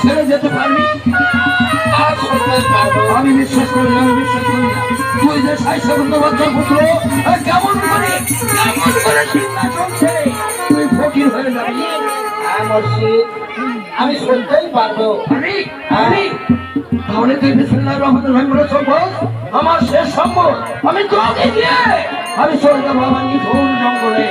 ছেড়ে যেতে পারবি শুনতে পারব আমি বিশ্বাস করি আমি বিশ্বাস করি। না। তুই যে বন্দ্যোপাধ্যায় পুত্র কেমন করে কেমন করে সিংহাসন ছেড়ে তুই ফকির হয়ে যাবি। হ্যাঁ আমি শুনতেই পারব। আরে আরে তাহলে তুই বিসমিল্লাহির রহমানির রহিম বলে চল আমার শেষ সম্ভব আমি তোকে দিয়ে আমি চলে যাব আমার নিঠুর জঙ্গলে।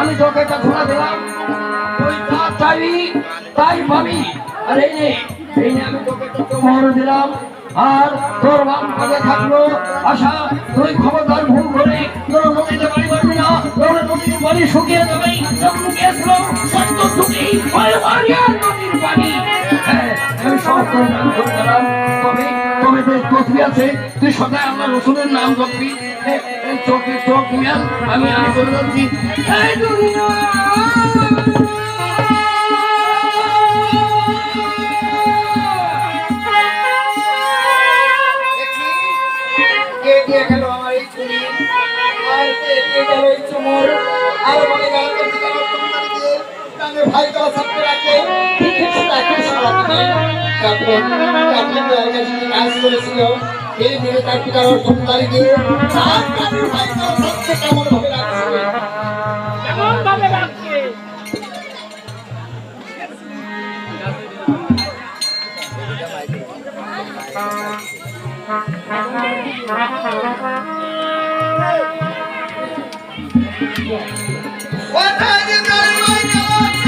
আমি তোকে একটা ঘোড়া দিলাম। তুই যা চাইবি, তাই পাবি। আর এই নে এই নে, আমি তোকে একটা মোহর দিলাম। আর তোর বাম হাতে থাকল। আশা, তুই খবরদার ভুল করে তোর নদীতে বাড়ি পারবি না। তোর নদীর পানি শুকিয়ে যাবে। যখন গেছিল সত্য শুকি নদীর পানি। হ্যাঁ আমি সব তোর নাম করে দিলাম। তবে আছে। তুই সদাই আমার রসুনের নাম জপবি চোখে আমি আমি করে যাচ্ছি। ভাই তো সাথে রাখে ঠিক আছে তাকে সারাতে কাপড় কাজ করেছিল। এই মেয়ে তার পিতার সন্তানি দিয়ে আর আমি ভাই তো সাথে কেমন ভাবে রাখছে কেমন ভাবে রাখছে Thank